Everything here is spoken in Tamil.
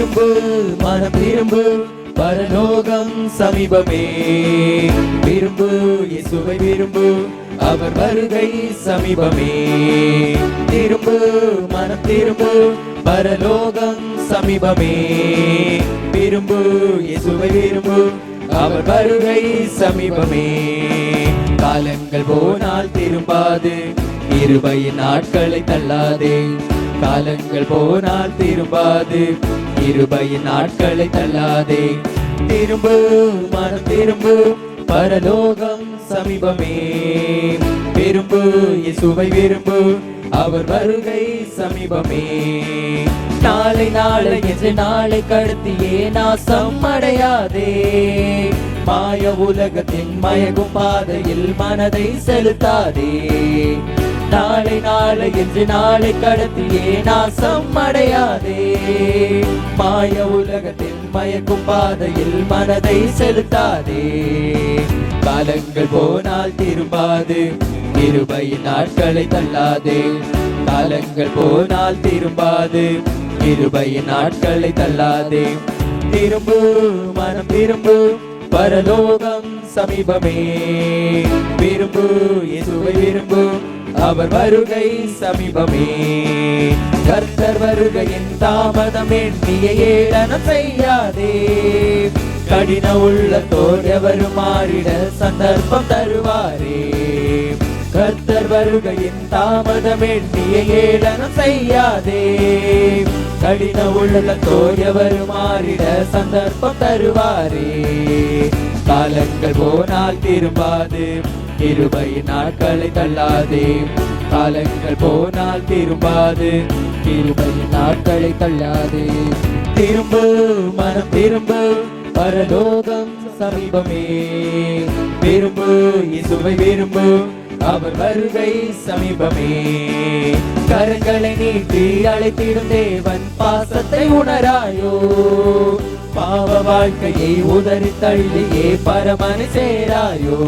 திரும்பு மனம் திரும்பு பரலோகம் சமீபமே. விரும்பு இயேசுவை விரும்பு அவர் வருகை சமீபமே. திரும்பு மனம் திரும்பு பரலோகம் சமீபமே. விரும்பு இயேசுவை விரும்பு அவர் வருகை சமீபமே. காலங்கள் போனால் திரும்பாது இருபையின் நாட்களை தள்ளாதே. காலங்கள் போனால் திரும்பாது இருபையின் நாட்களை தள்ளாதே. திரும்பு மனம் திரும்பு பரலோகம் சமீபமே. விரும்பு இசுவை விரும்பு அவர் வருகை சமீபமே. நாளை நாளை என்று நாளை கடத்தியே நாசம் அடையாதே மாய உலகத்தின் மயகும் பாதையில் மனதை செலுத்தாதே. நாளை நாளை என்று நாளை கடத்தியே நாசம் அடையாதே? மாய உலகத்தில் மயக்கும் பாதையில் மனதை செலுத்தாதே. காலங்கள் போனால் திரும்பாது இருபையின் நாட்களை தள்ளாதே. காலங்கள் போனால் திரும்பாது இருபையின் நாட்களை தள்ளாதே. திரும்பு மனம் திரும்பு பரலோகம் சமீபமே. விரும்பு இயேசுவை விரும்பு அவர் வருகை சமீபமே. கர்த்தர் வருகையின் தாமதம் எண்ணிய ஏளனம் செய்யாதே. கடின உள்ளத்தோர் எவரும் மாறிட சந்தர்ப்பம் தருவாரே. கர்த்தர் வருகையின் தாமதம் எண்ணிய ஏளனம் செய்யாதே. கடின உள்ளத்தோர் எவரும் மாறிட சந்தர்ப்பம் தருவாரே. காலங்கள் போனால் திரும்பாது. இருபை நாட்களை தள்ளாதே. காலங்கள் போனால் திரும்பாது. இருபை நாட்களை தள்ளாதே. திரும்பு மனம் திரும்பு பரலோகம் சமீபமே. விரும்பு இசுவை விரும்பு அவர் வருகை சமீபமே. கரங்களை நீட்டி அழைத்திடும் தேவன் பாசத்தை உணராயோ. பாவ வாழ்க்கையை உதறி தள்ளியே பரமனை சேராயோ.